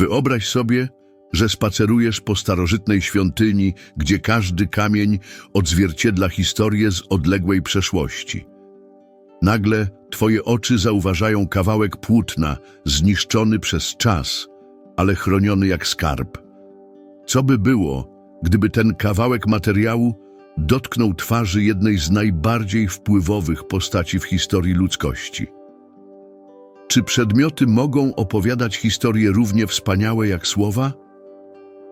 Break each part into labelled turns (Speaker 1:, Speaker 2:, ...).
Speaker 1: Wyobraź sobie, że spacerujesz po starożytnej świątyni, gdzie każdy kamień odzwierciedla historię z odległej przeszłości. Nagle twoje oczy zauważają kawałek płótna, zniszczony przez czas, ale chroniony jak skarb. Co by było, gdyby ten kawałek materiału dotknął twarzy jednej z najbardziej wpływowych postaci w historii ludzkości? Czy przedmioty mogą opowiadać historie równie wspaniałe jak słowa?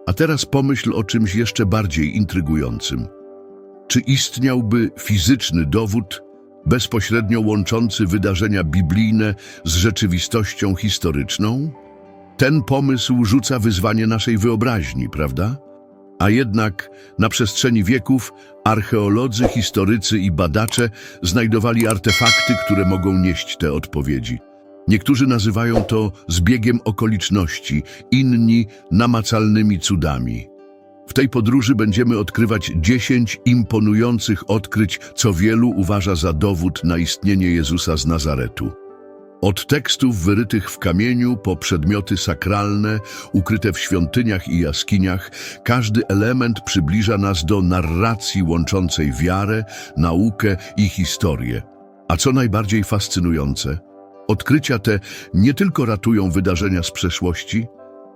Speaker 1: A teraz pomyśl o czymś jeszcze bardziej intrygującym. Czy istniałby fizyczny dowód bezpośrednio łączący wydarzenia biblijne z rzeczywistością historyczną? Ten pomysł rzuca wyzwanie naszej wyobraźni, prawda? A jednak na przestrzeni wieków archeolodzy, historycy i badacze znajdowali artefakty, które mogą nieść te odpowiedzi. Niektórzy nazywają to zbiegiem okoliczności, inni namacalnymi cudami. W tej podróży będziemy odkrywać 10 imponujących odkryć, co wielu uważa za dowód na istnienie Jezusa z Nazaretu. Od tekstów wyrytych w kamieniu po przedmioty sakralne, ukryte w świątyniach i jaskiniach, każdy element przybliża nas do narracji łączącej wiarę, naukę i historię. A co najbardziej fascynujące, odkrycia te nie tylko ratują wydarzenia z przeszłości,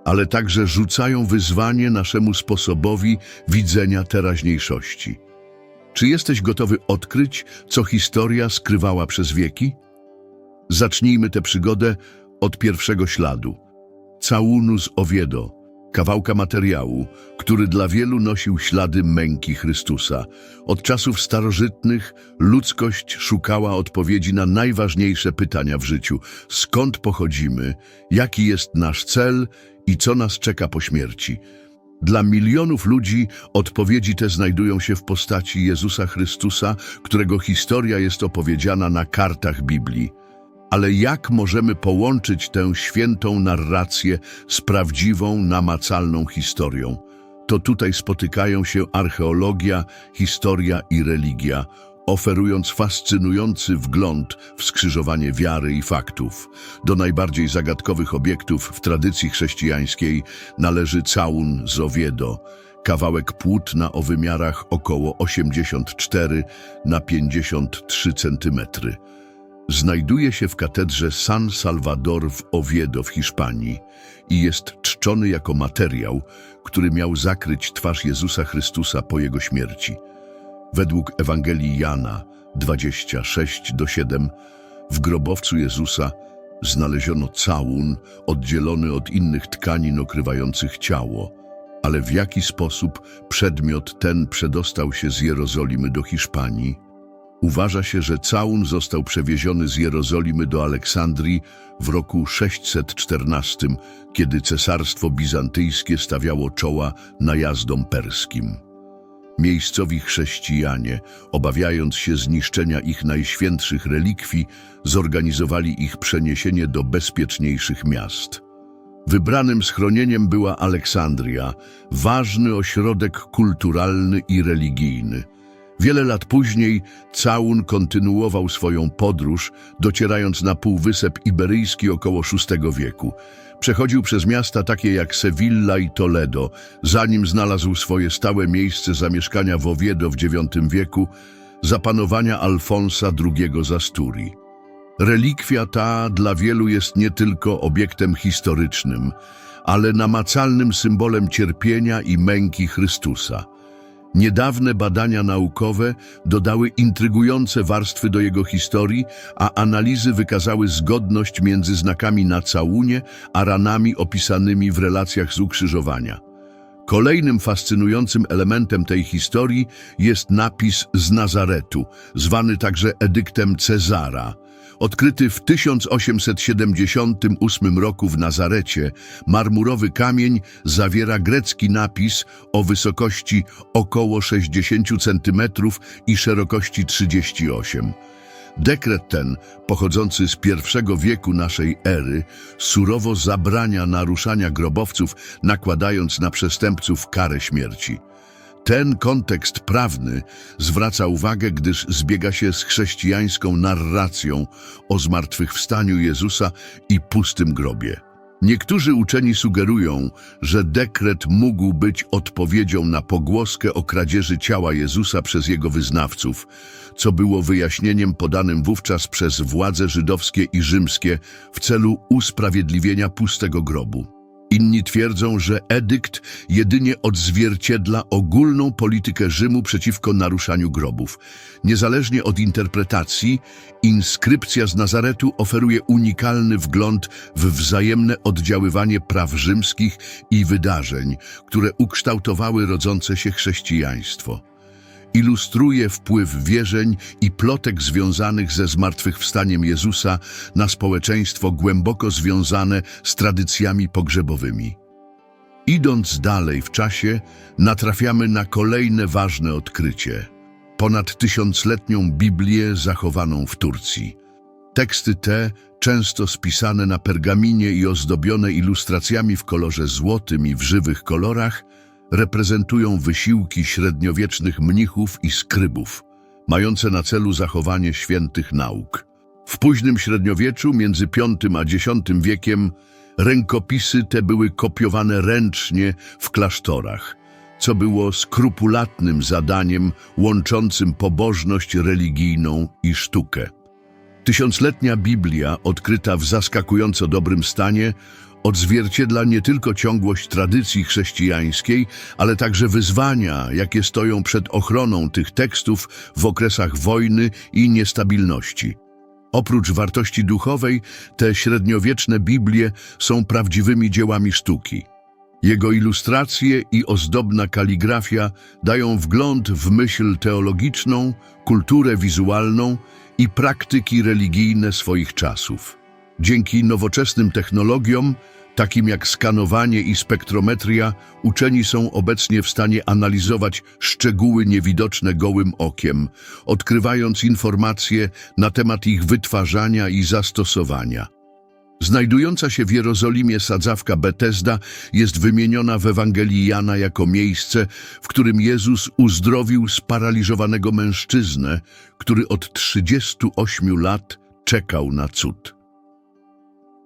Speaker 1: ale także rzucają wyzwanie naszemu sposobowi widzenia teraźniejszości. Czy jesteś gotowy odkryć, co historia skrywała przez wieki? Zacznijmy tę przygodę od pierwszego śladu. Całunu z Oviedo, kawałka materiału, który dla wielu nosił ślady męki Chrystusa. Od czasów starożytnych ludzkość szukała odpowiedzi na najważniejsze pytania w życiu. Skąd pochodzimy? Jaki jest nasz cel? I co nas czeka po śmierci? Dla milionów ludzi odpowiedzi te znajdują się w postaci Jezusa Chrystusa, którego historia jest opowiedziana na kartach Biblii. Ale jak możemy połączyć tę świętą narrację z prawdziwą, namacalną historią? To tutaj spotykają się archeologia, historia i religia, oferując fascynujący wgląd w skrzyżowanie wiary i faktów. Do najbardziej zagadkowych obiektów w tradycji chrześcijańskiej należy całun z Oviedo, kawałek płótna o wymiarach około 84 na 53 centymetry. Znajduje się w katedrze San Salvador w Oviedo w Hiszpanii i jest czczony jako materiał, który miał zakryć twarz Jezusa Chrystusa po jego śmierci. Według Ewangelii Jana 26 do 7 w grobowcu Jezusa znaleziono całun oddzielony od innych tkanin okrywających ciało. Ale w jaki sposób przedmiot ten przedostał się z Jerozolimy do Hiszpanii? Uważa się, że całun został przewieziony z Jerozolimy do Aleksandrii w roku 614, kiedy cesarstwo bizantyjskie stawiało czoła najazdom perskim. Miejscowi chrześcijanie, obawiając się zniszczenia ich najświętszych relikwii, zorganizowali ich przeniesienie do bezpieczniejszych miast. Wybranym schronieniem była Aleksandria, ważny ośrodek kulturalny i religijny. Wiele lat później całun kontynuował swoją podróż, docierając na Półwysep Iberyjski około VI wieku. Przechodził przez miasta takie jak Sevilla i Toledo, zanim znalazł swoje stałe miejsce zamieszkania w Oviedo w IX wieku, za panowania Alfonsa II z Asturii. Relikwia ta dla wielu jest nie tylko obiektem historycznym, ale namacalnym symbolem cierpienia i męki Chrystusa. Niedawne badania naukowe dodały intrygujące warstwy do jego historii, a analizy wykazały zgodność między znakami na całunie a ranami opisanymi w relacjach z ukrzyżowania. Kolejnym fascynującym elementem tej historii jest napis z Nazaretu, zwany także edyktem Cezara. Odkryty w 1878 roku w Nazarecie, marmurowy kamień zawiera grecki napis o wysokości około 60 cm i szerokości 38 Dekret ten, pochodzący z pierwszego wieku naszej ery, surowo zabrania naruszania grobowców, nakładając na przestępców karę śmierci. Ten kontekst prawny zwraca uwagę, gdyż zbiega się z chrześcijańską narracją o zmartwychwstaniu Jezusa i pustym grobie. Niektórzy uczeni sugerują, że dekret mógł być odpowiedzią na pogłoskę o kradzieży ciała Jezusa przez jego wyznawców, co było wyjaśnieniem podanym wówczas przez władze żydowskie i rzymskie w celu usprawiedliwienia pustego grobu. Inni twierdzą, że edykt jedynie odzwierciedla ogólną politykę Rzymu przeciwko naruszaniu grobów. Niezależnie od interpretacji, inskrypcja z Nazaretu oferuje unikalny wgląd w wzajemne oddziaływanie praw rzymskich i wydarzeń, które ukształtowały rodzące się chrześcijaństwo. Ilustruje wpływ wierzeń i plotek związanych ze zmartwychwstaniem Jezusa na społeczeństwo głęboko związane z tradycjami pogrzebowymi. Idąc dalej w czasie, natrafiamy na kolejne ważne odkrycie. Ponad tysiącletnią Biblię zachowaną w Turcji. Teksty te, często spisane na pergaminie i ozdobione ilustracjami w kolorze złotym i w żywych kolorach, reprezentują wysiłki średniowiecznych mnichów i skrybów, mające na celu zachowanie świętych nauk. W późnym średniowieczu, między V a X wiekiem, rękopisy te były kopiowane ręcznie w klasztorach, co było skrupulatnym zadaniem łączącym pobożność religijną i sztukę. Tysiącletnia Biblia, odkryta w zaskakująco dobrym stanie, odzwierciedla nie tylko ciągłość tradycji chrześcijańskiej, ale także wyzwania, jakie stoją przed ochroną tych tekstów w okresach wojny i niestabilności. Oprócz wartości duchowej, te średniowieczne Biblie są prawdziwymi dziełami sztuki. Jego ilustracje i ozdobna kaligrafia dają wgląd w myśl teologiczną, kulturę wizualną i praktyki religijne swoich czasów. Dzięki nowoczesnym technologiom, takim jak skanowanie i spektrometria, uczeni są obecnie w stanie analizować szczegóły niewidoczne gołym okiem, odkrywając informacje na temat ich wytwarzania i zastosowania. Znajdująca się w Jerozolimie sadzawka Betesda jest wymieniona w Ewangelii Jana jako miejsce, w którym Jezus uzdrowił sparaliżowanego mężczyznę, który od 38 lat czekał na cud.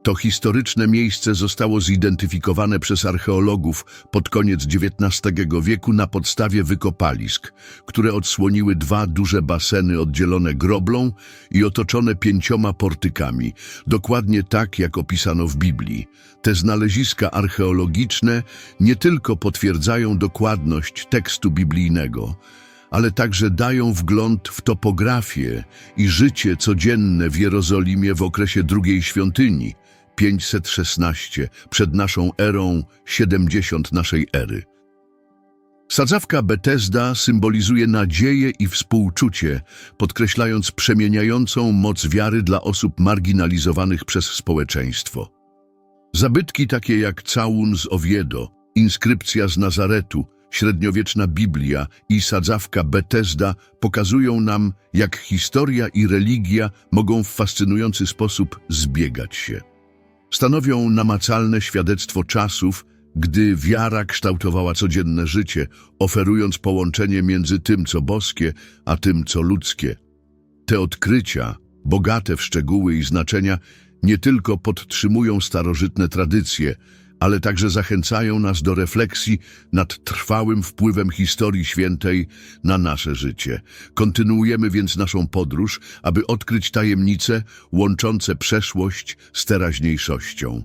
Speaker 1: To historyczne miejsce zostało zidentyfikowane przez archeologów pod koniec XIX wieku na podstawie wykopalisk, które odsłoniły dwa duże baseny oddzielone groblą i otoczone pięcioma portykami, dokładnie tak jak opisano w Biblii. Te znaleziska archeologiczne nie tylko potwierdzają dokładność tekstu biblijnego, ale także dają wgląd w topografię i życie codzienne w Jerozolimie w okresie drugiej świątyni, 516, przed naszą erą 70 naszej ery. Sadzawka Betesda symbolizuje nadzieję i współczucie, podkreślając przemieniającą moc wiary dla osób marginalizowanych przez społeczeństwo. Zabytki takie jak całun z Oviedo, inskrypcja z Nazaretu, średniowieczna Biblia i sadzawka Betesda pokazują nam, jak historia i religia mogą w fascynujący sposób zbiegać się. Stanowią namacalne świadectwo czasów, gdy wiara kształtowała codzienne życie, oferując połączenie między tym, co boskie, a tym, co ludzkie. Te odkrycia, bogate w szczegóły i znaczenia, nie tylko podtrzymują starożytne tradycje, ale także zachęcają nas do refleksji nad trwałym wpływem historii świętej na nasze życie. Kontynuujemy więc naszą podróż, aby odkryć tajemnice łączące przeszłość z teraźniejszością.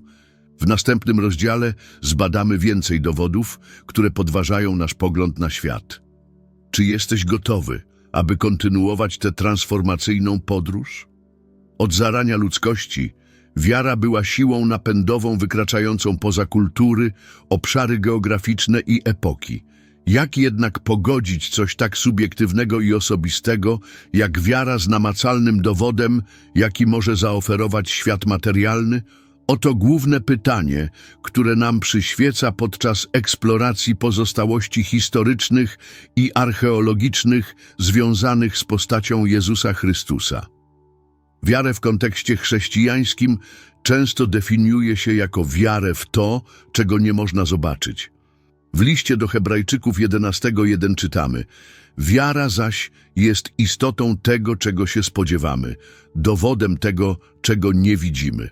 Speaker 1: W następnym rozdziale zbadamy więcej dowodów, które podważają nasz pogląd na świat. Czy jesteś gotowy, aby kontynuować tę transformacyjną podróż? Od zarania ludzkości Wiara była siłą napędową wykraczającą poza kultury, obszary geograficzne i epoki. Jak jednak pogodzić coś tak subiektywnego i osobistego, jak wiara z namacalnym dowodem, jaki może zaoferować świat materialny? Oto główne pytanie, które nam przyświeca podczas eksploracji pozostałości historycznych i archeologicznych związanych z postacią Jezusa Chrystusa. Wiarę w kontekście chrześcijańskim często definiuje się jako wiarę w to, czego nie można zobaczyć. W liście do Hebrajczyków 11:1 czytamy: Wiara zaś jest istotą tego, czego się spodziewamy, dowodem tego, czego nie widzimy.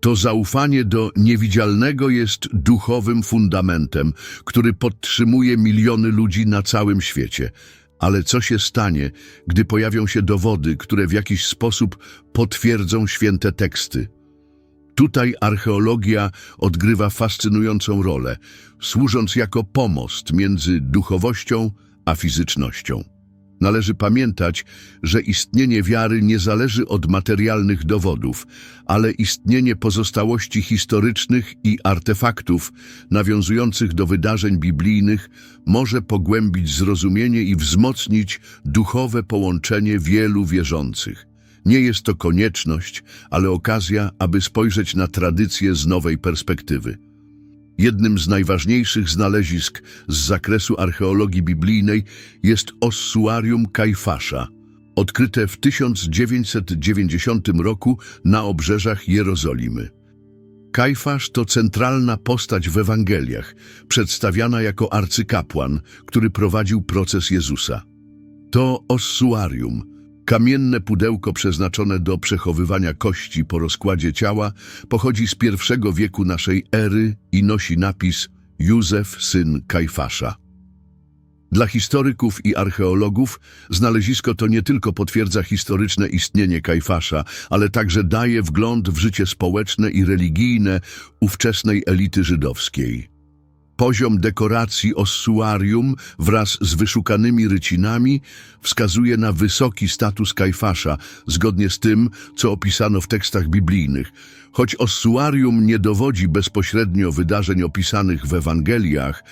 Speaker 1: To zaufanie do niewidzialnego jest duchowym fundamentem, który podtrzymuje miliony ludzi na całym świecie. Ale co się stanie, gdy pojawią się dowody, które w jakiś sposób potwierdzą święte teksty? Tutaj archeologia odgrywa fascynującą rolę, służąc jako pomost między duchowością a fizycznością. Należy pamiętać, że istnienie wiary nie zależy od materialnych dowodów, ale istnienie pozostałości historycznych i artefaktów nawiązujących do wydarzeń biblijnych może pogłębić zrozumienie i wzmocnić duchowe połączenie wielu wierzących. Nie jest to konieczność, ale okazja, aby spojrzeć na tradycję z nowej perspektywy. Jednym z najważniejszych znalezisk z zakresu archeologii biblijnej jest ossuarium Kajfasza, odkryte w 1990 roku na obrzeżach Jerozolimy. Kajfasz to centralna postać w Ewangeliach, przedstawiana jako arcykapłan, który prowadził proces Jezusa. To ossuarium, kamienne pudełko przeznaczone do przechowywania kości po rozkładzie ciała, pochodzi z pierwszego wieku naszej ery i nosi napis Józef, syn Kajfasza. Dla historyków i archeologów znalezisko to nie tylko potwierdza historyczne istnienie Kajfasza, ale także daje wgląd w życie społeczne i religijne ówczesnej elity żydowskiej. Poziom dekoracji ossuarium wraz z wyszukanymi rycinami wskazuje na wysoki status Kajfasza, zgodnie z tym, co opisano w tekstach biblijnych. Choć ossuarium nie dowodzi bezpośrednio wydarzeń opisanych w Ewangeliach,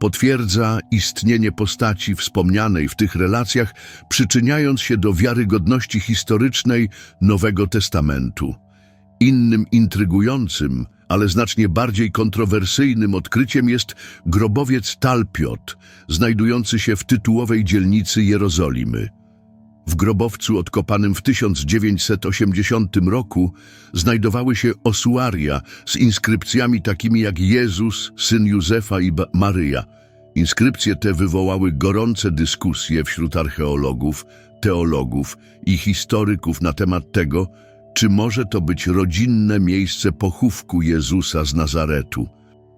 Speaker 1: potwierdza istnienie postaci wspomnianej w tych relacjach, przyczyniając się do wiarygodności historycznej Nowego Testamentu. Innym intrygującym, ale znacznie bardziej kontrowersyjnym odkryciem jest grobowiec Talpiot, znajdujący się w tytułowej dzielnicy Jerozolimy. W grobowcu odkopanym w 1980 roku znajdowały się osuaria z inskrypcjami takimi jak Jezus, syn Józefa i Ba- Maryja. Inskrypcje te wywołały gorące dyskusje wśród archeologów, teologów i historyków na temat tego, czy może to być rodzinne miejsce pochówku Jezusa z Nazaretu.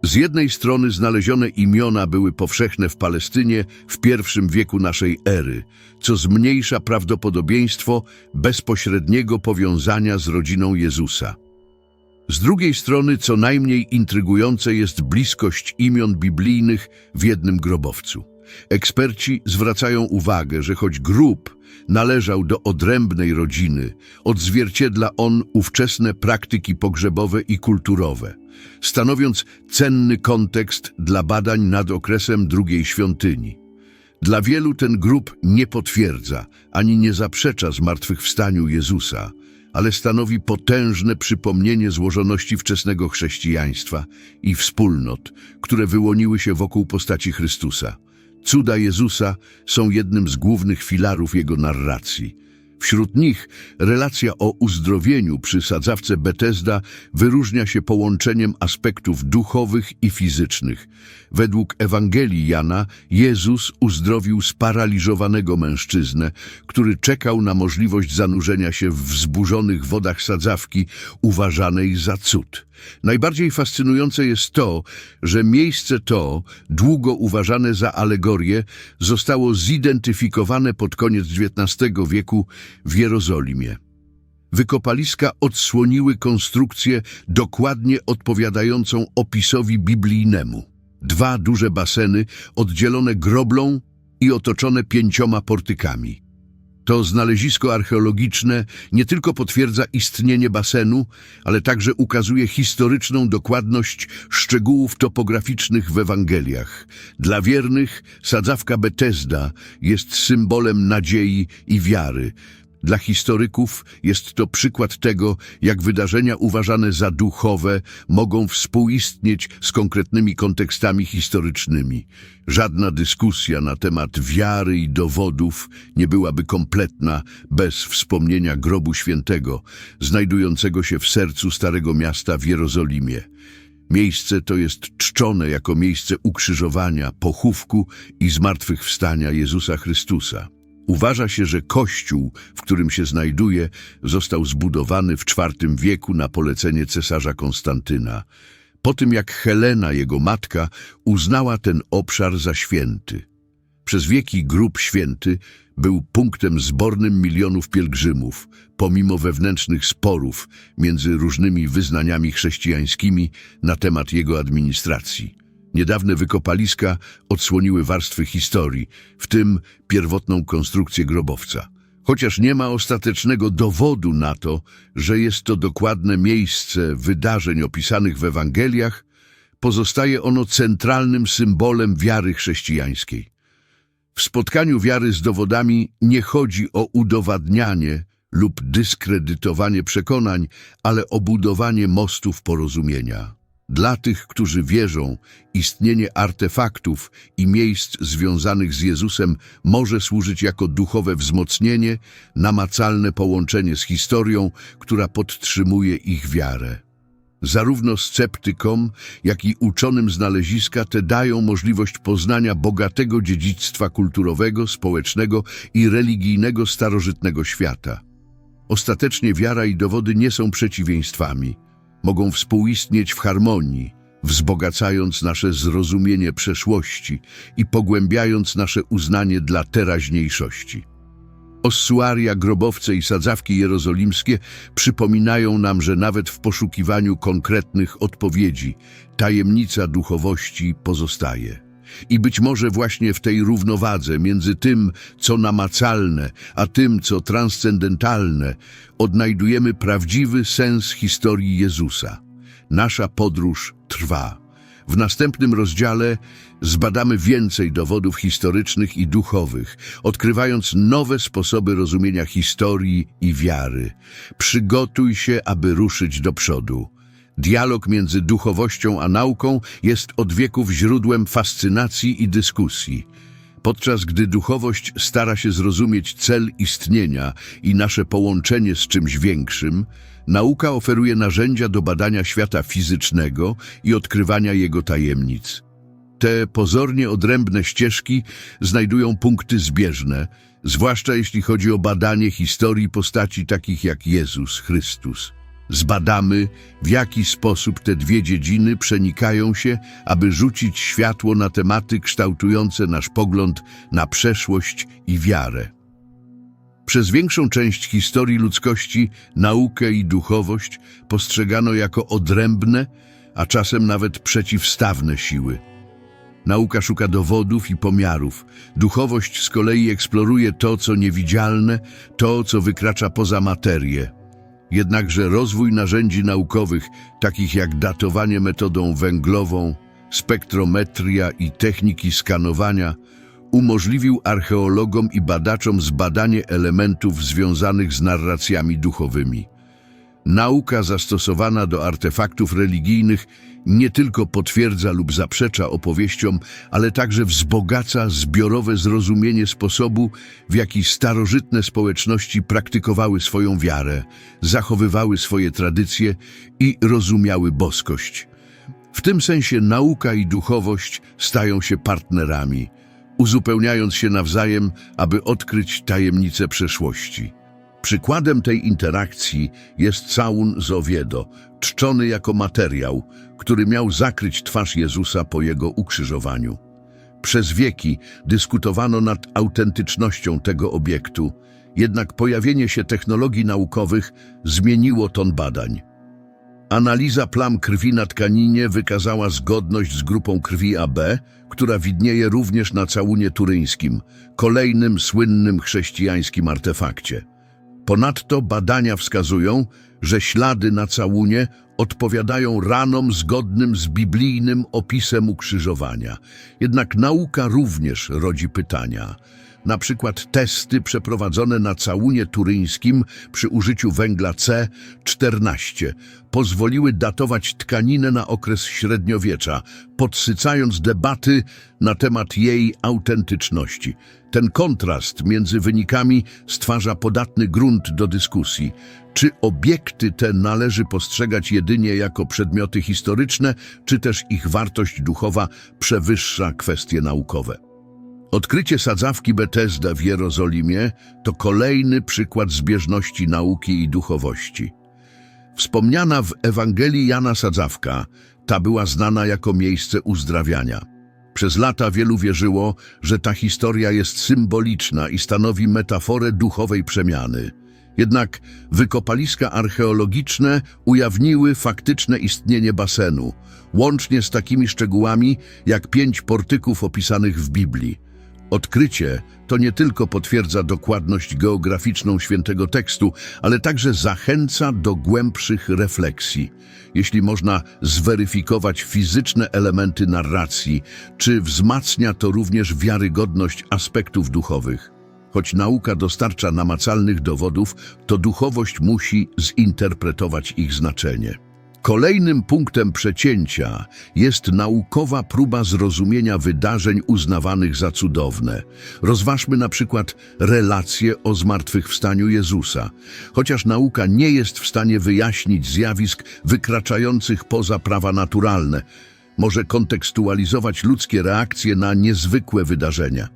Speaker 1: Z jednej strony znalezione imiona były powszechne w Palestynie w pierwszym wieku naszej ery, co zmniejsza prawdopodobieństwo bezpośredniego powiązania z rodziną Jezusa. Z drugiej strony co najmniej intrygujące jest bliskość imion biblijnych w jednym grobowcu. Eksperci zwracają uwagę, że choć grób należał do odrębnej rodziny, odzwierciedla on ówczesne praktyki pogrzebowe i kulturowe, stanowiąc cenny kontekst dla badań nad okresem drugiej świątyni. Dla wielu ten grób nie potwierdza ani nie zaprzecza zmartwychwstaniu Jezusa, ale stanowi potężne przypomnienie złożoności wczesnego chrześcijaństwa i wspólnot, które wyłoniły się wokół postaci Chrystusa. Cuda Jezusa są jednym z głównych filarów jego narracji. Wśród nich relacja o uzdrowieniu przy sadzawce Betesda wyróżnia się połączeniem aspektów duchowych i fizycznych. Według Ewangelii Jana Jezus uzdrowił sparaliżowanego mężczyznę, który czekał na możliwość zanurzenia się w wzburzonych wodach sadzawki uważanej za cud. Najbardziej fascynujące jest to, że miejsce to, długo uważane za alegorię, zostało zidentyfikowane pod koniec XIX wieku w Jerozolimie. Wykopaliska odsłoniły konstrukcję dokładnie odpowiadającą opisowi biblijnemu. Dwa duże baseny oddzielone groblą i otoczone pięcioma portykami. To znalezisko archeologiczne nie tylko potwierdza istnienie basenu, ale także ukazuje historyczną dokładność szczegółów topograficznych w Ewangeliach. Dla wiernych sadzawka Betesda jest symbolem nadziei i wiary. Dla historyków jest to przykład tego, jak wydarzenia uważane za duchowe mogą współistnieć z konkretnymi kontekstami historycznymi. Żadna dyskusja na temat wiary i dowodów nie byłaby kompletna bez wspomnienia grobu świętego, znajdującego się w sercu Starego Miasta w Jerozolimie. Miejsce to jest czczone jako miejsce ukrzyżowania, pochówku i zmartwychwstania Jezusa Chrystusa. Uważa się, że kościół, w którym się znajduje, został zbudowany w IV wieku na polecenie cesarza Konstantyna, po tym jak Helena, jego matka, uznała ten obszar za święty. Przez wieki grób święty był punktem zbornym milionów pielgrzymów, pomimo wewnętrznych sporów między różnymi wyznaniami chrześcijańskimi na temat jego administracji. Niedawne wykopaliska odsłoniły warstwy historii, w tym pierwotną konstrukcję grobowca. Chociaż nie ma ostatecznego dowodu na to, że jest to dokładne miejsce wydarzeń opisanych w Ewangeliach, pozostaje ono centralnym symbolem wiary chrześcijańskiej. W spotkaniu wiary z dowodami nie chodzi o udowadnianie lub dyskredytowanie przekonań, ale o budowanie mostów porozumienia. Dla tych, którzy wierzą, istnienie artefaktów i miejsc związanych z Jezusem może służyć jako duchowe wzmocnienie, namacalne połączenie z historią, która podtrzymuje ich wiarę. Zarówno sceptykom, jak i uczonym znaleziska te dają możliwość poznania bogatego dziedzictwa kulturowego, społecznego i religijnego starożytnego świata. Ostatecznie wiara i dowody nie są przeciwieństwami. Mogą współistnieć w harmonii, wzbogacając nasze zrozumienie przeszłości i pogłębiając nasze uznanie dla teraźniejszości. Ossuaria, grobowce i sadzawki jerozolimskie przypominają nam, że nawet w poszukiwaniu konkretnych odpowiedzi tajemnica duchowości pozostaje. I być może właśnie w tej równowadze między tym, co namacalne, a tym, co transcendentalne, odnajdujemy prawdziwy sens historii Jezusa. Nasza podróż trwa. W następnym rozdziale zbadamy więcej dowodów historycznych i duchowych, odkrywając nowe sposoby rozumienia historii i wiary. Przygotuj się, aby ruszyć do przodu. Dialog między duchowością a nauką jest od wieków źródłem fascynacji i dyskusji. Podczas gdy duchowość stara się zrozumieć cel istnienia i nasze połączenie z czymś większym, nauka oferuje narzędzia do badania świata fizycznego i odkrywania jego tajemnic. Te pozornie odrębne ścieżki znajdują punkty zbieżne, zwłaszcza jeśli chodzi o badanie historii postaci takich jak Jezus Chrystus. Zbadamy, w jaki sposób te dwie dziedziny przenikają się, aby rzucić światło na tematy kształtujące nasz pogląd na przeszłość i wiarę. Przez większą część historii ludzkości naukę i duchowość postrzegano jako odrębne, a czasem nawet przeciwstawne siły. Nauka szuka dowodów i pomiarów. Duchowość z kolei eksploruje to, co niewidzialne, to, co wykracza poza materię. Jednakże rozwój narzędzi naukowych, takich jak datowanie metodą węglową, spektrometria i techniki skanowania, umożliwił archeologom i badaczom zbadanie elementów związanych z narracjami duchowymi. Nauka zastosowana do artefaktów religijnych nie tylko potwierdza lub zaprzecza opowieściom, ale także wzbogaca zbiorowe zrozumienie sposobu, w jaki starożytne społeczności praktykowały swoją wiarę, zachowywały swoje tradycje i rozumiały boskość. W tym sensie nauka i duchowość stają się partnerami, uzupełniając się nawzajem, aby odkryć tajemnice przeszłości. Przykładem tej interakcji jest całun z Oviedo, czczony jako materiał, który miał zakryć twarz Jezusa po jego ukrzyżowaniu. Przez wieki dyskutowano nad autentycznością tego obiektu, jednak pojawienie się technologii naukowych zmieniło ton badań. Analiza plam krwi na tkaninie wykazała zgodność z grupą krwi AB, która widnieje również na całunie turyńskim, kolejnym słynnym chrześcijańskim artefakcie. Ponadto badania wskazują, że ślady na całunie odpowiadają ranom zgodnym z biblijnym opisem ukrzyżowania. Jednak nauka również rodzi pytania. Na przykład testy przeprowadzone na całunie turyńskim przy użyciu węgla C14 pozwoliły datować tkaninę na okres średniowiecza, podsycając debaty na temat jej autentyczności. Ten kontrast między wynikami stwarza podatny grunt do dyskusji. Czy obiekty te należy postrzegać jedynie jako przedmioty historyczne, czy też ich wartość duchowa przewyższa kwestie naukowe? Odkrycie sadzawki Betesda w Jerozolimie to kolejny przykład zbieżności nauki i duchowości. Wspomniana w Ewangelii Jana Sadzawka, ta była znana jako miejsce uzdrawiania. Przez lata wielu wierzyło, że ta historia jest symboliczna i stanowi metaforę duchowej przemiany. Jednak wykopaliska archeologiczne ujawniły faktyczne istnienie basenu, łącznie z takimi szczegółami jak pięć portyków opisanych w Biblii. Odkrycie to nie tylko potwierdza dokładność geograficzną świętego tekstu, ale także zachęca do głębszych refleksji. Jeśli można zweryfikować fizyczne elementy narracji, czy wzmacnia to również wiarygodność aspektów duchowych. Choć nauka dostarcza namacalnych dowodów, to duchowość musi zinterpretować ich znaczenie. Kolejnym punktem przecięcia jest naukowa próba zrozumienia wydarzeń uznawanych za cudowne. Rozważmy na przykład relacje o zmartwychwstaniu Jezusa. Chociaż nauka nie jest w stanie wyjaśnić zjawisk wykraczających poza prawa naturalne, może kontekstualizować ludzkie reakcje na niezwykłe wydarzenia.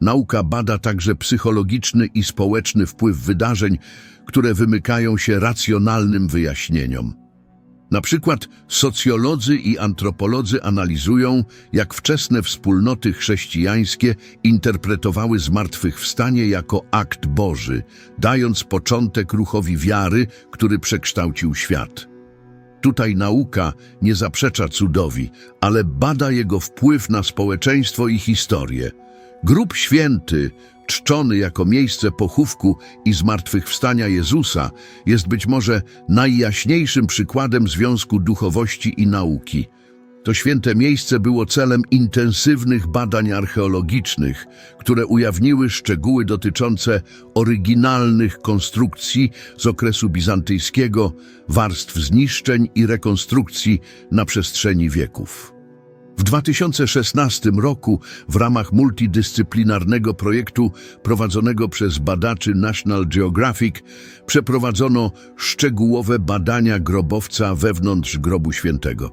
Speaker 1: Nauka bada także psychologiczny i społeczny wpływ wydarzeń, które wymykają się racjonalnym wyjaśnieniom. Na przykład socjolodzy i antropolodzy analizują, jak wczesne wspólnoty chrześcijańskie interpretowały zmartwychwstanie jako akt Boży, dając początek ruchowi wiary, który przekształcił świat. Tutaj nauka nie zaprzecza cudowi, ale bada jego wpływ na społeczeństwo i historię. Grób święty, czczony jako miejsce pochówku i zmartwychwstania Jezusa, jest być może najjaśniejszym przykładem związku duchowości i nauki. To święte miejsce było celem intensywnych badań archeologicznych, które ujawniły szczegóły dotyczące oryginalnych konstrukcji z okresu bizantyjskiego, warstw zniszczeń i rekonstrukcji na przestrzeni wieków. W 2016 roku w ramach multidyscyplinarnego projektu prowadzonego przez badaczy National Geographic przeprowadzono szczegółowe badania grobowca wewnątrz grobu świętego.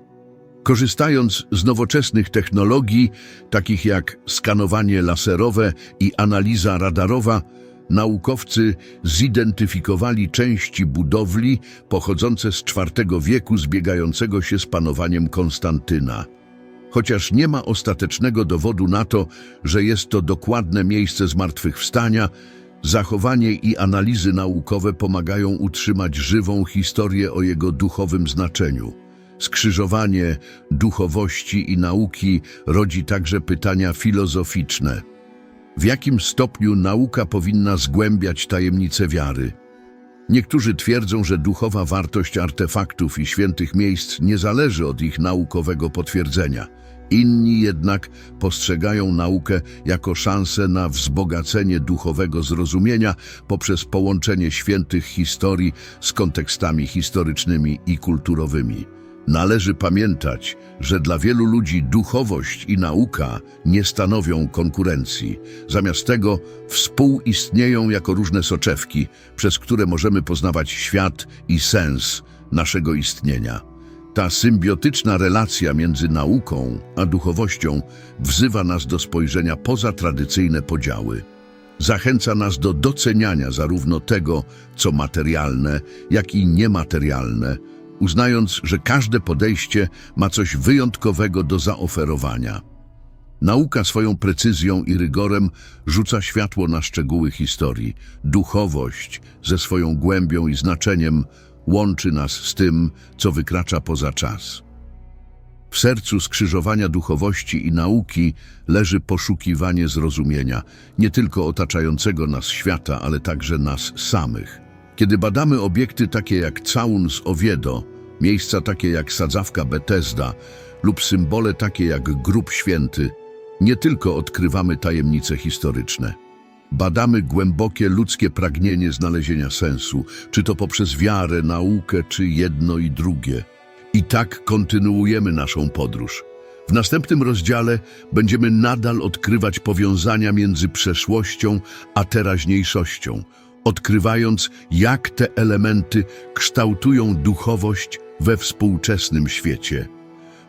Speaker 1: Korzystając z nowoczesnych technologii, takich jak skanowanie laserowe i analiza radarowa, naukowcy zidentyfikowali części budowli pochodzące z IV wieku zbiegającego się z panowaniem Konstantyna. Chociaż nie ma ostatecznego dowodu na to, że jest to dokładne miejsce zmartwychwstania, zachowanie i analizy naukowe pomagają utrzymać żywą historię o jego duchowym znaczeniu. Skrzyżowanie duchowości i nauki rodzi także pytania filozoficzne. W jakim stopniu nauka powinna zgłębiać tajemnice wiary? Niektórzy twierdzą, że duchowa wartość artefaktów i świętych miejsc nie zależy od ich naukowego potwierdzenia. Inni jednak postrzegają naukę jako szansę na wzbogacenie duchowego zrozumienia poprzez połączenie świętych historii z kontekstami historycznymi i kulturowymi. Należy pamiętać, że dla wielu ludzi duchowość i nauka nie stanowią konkurencji. Zamiast tego współistnieją jako różne soczewki, przez które możemy poznawać świat i sens naszego istnienia. Ta symbiotyczna relacja między nauką a duchowością wzywa nas do spojrzenia poza tradycyjne podziały. Zachęca nas do doceniania zarówno tego, co materialne, jak i niematerialne, uznając, że każde podejście ma coś wyjątkowego do zaoferowania. Nauka swoją precyzją i rygorem rzuca światło na szczegóły historii. Duchowość ze swoją głębią i znaczeniem łączy nas z tym, co wykracza poza czas. W sercu skrzyżowania duchowości i nauki leży poszukiwanie zrozumienia, nie tylko otaczającego nas świata, ale także nas samych. Kiedy badamy obiekty takie jak całun z Oviedo, miejsca takie jak sadzawka Betesda lub symbole takie jak grób święty, nie tylko odkrywamy tajemnice historyczne. Badamy głębokie ludzkie pragnienie znalezienia sensu, czy to poprzez wiarę, naukę, czy jedno i drugie. I tak kontynuujemy naszą podróż. W następnym rozdziale będziemy nadal odkrywać powiązania między przeszłością a teraźniejszością, odkrywając, jak te elementy kształtują duchowość we współczesnym świecie.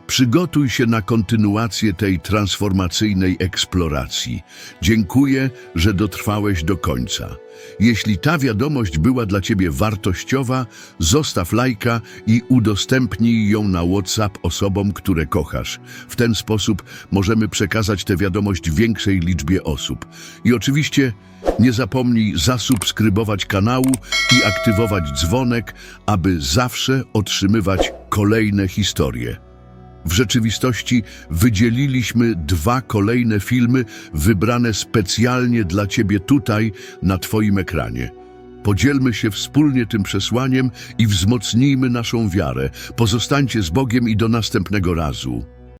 Speaker 1: Przygotuj się na kontynuację tej transformacyjnej eksploracji. Dziękuję, że dotrwałeś do końca. Jeśli ta wiadomość była dla Ciebie wartościowa, zostaw lajka i udostępnij ją na WhatsApp osobom, które kochasz. W ten sposób możemy przekazać tę wiadomość większej liczbie osób. I oczywiście nie zapomnij zasubskrybować kanału i aktywować dzwonek, aby zawsze otrzymywać kolejne historie. W rzeczywistości wydzieliliśmy dwa kolejne filmy wybrane specjalnie dla Ciebie tutaj na Twoim ekranie. Podzielmy się wspólnie tym przesłaniem i wzmocnijmy naszą wiarę. Pozostańcie z Bogiem i do następnego razu.